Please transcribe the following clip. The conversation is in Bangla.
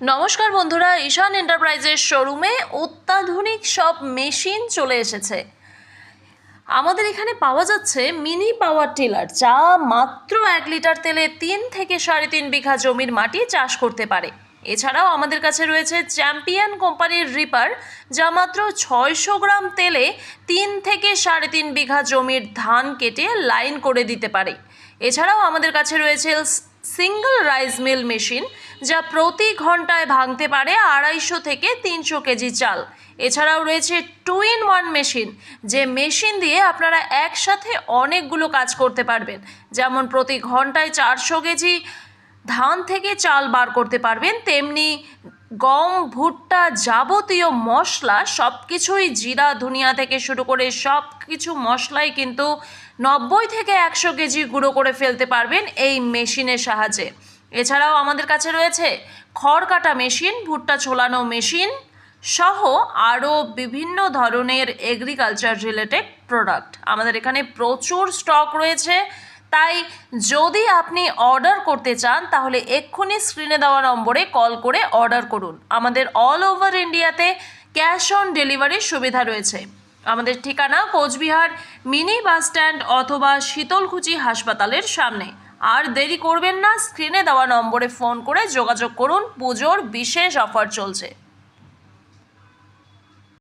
নমস্কার বন্ধুরা, ঈশান এন্টারপ্রাইজের শোরুমে অত্যাধুনিক সব মেশিন চলে এসেছে। আমাদের এখানে পাওয়া যাচ্ছে মিনি পাওয়ার টিলার যা মাত্র এক লিটার তেলে তিন থেকে সাড়ে তিন বিঘা জমির মাটি চাষ করতে পারে। এছাড়াও আমাদের কাছে রয়েছে চ্যাম্পিয়ন কোম্পানির রিপার যা মাত্র ছয়শো গ্রাম তেলে তিন থেকে সাড়ে তিন বিঘা জমির ধান কেটে লাইন করে দিতে পারে। এছাড়াও আমাদের কাছে রয়েছে সিঙ্গল রাইস মিল মেশিন যা প্রতি ঘন্টায় ভাঙতে পারে আড়াইশো থেকে তিনশো কেজি চাল। এছাড়াও রয়েছে টু ইন ওয়ান মেশিন, যে মেশিন দিয়ে আপনারা একসাথে অনেকগুলো কাজ করতে পারবেন। যেমন প্রতি ঘন্টায় চারশো কেজি ধান থেকে চাল বার করতে পারবেন, তেমনি গম, ভুট্টা যাবতীয় মশলা সব কিছুই জিরা, ধুনিয়া থেকে শুরু করে সব কিছু মশলাই কিন্তু নব্বই থেকে একশো কেজি গুঁড়ো করে ফেলতে পারবেন এই মেশিনের সাহায্যে। এছাড়াও আমাদের কাছে রয়েছে খড় কাটা মেশিন, ভুট্টা ছোলানো মেশিন সহ আরও বিভিন্ন ধরনের এগ্রিকালচার রিলেটেড প্রোডাক্ট আমাদের এখানে প্রচুর স্টক রয়েছে। তাই যদি আপনি অর্ডার করতে চান, তাহলে এক্ষুনি স্ক্রিনে দেওয়া নম্বরে কল করে অর্ডার করুন। আমাদের অল ওভার ইন্ডিয়াতে ক্যাশ অন ডেলিভারির সুবিধা রয়েছে। আমাদের ঠিকানা কোচবিহার মিনি বাস স্ট্যান্ড অথবা শীতলকুচি হাসপাতালের সামনে। আর দেরি করবেন না স্ক্রিনে দেওয়া নম্বরে ফোন করে যোগাযোগ করুন। পুজোর বিশেষ অফার চলছে।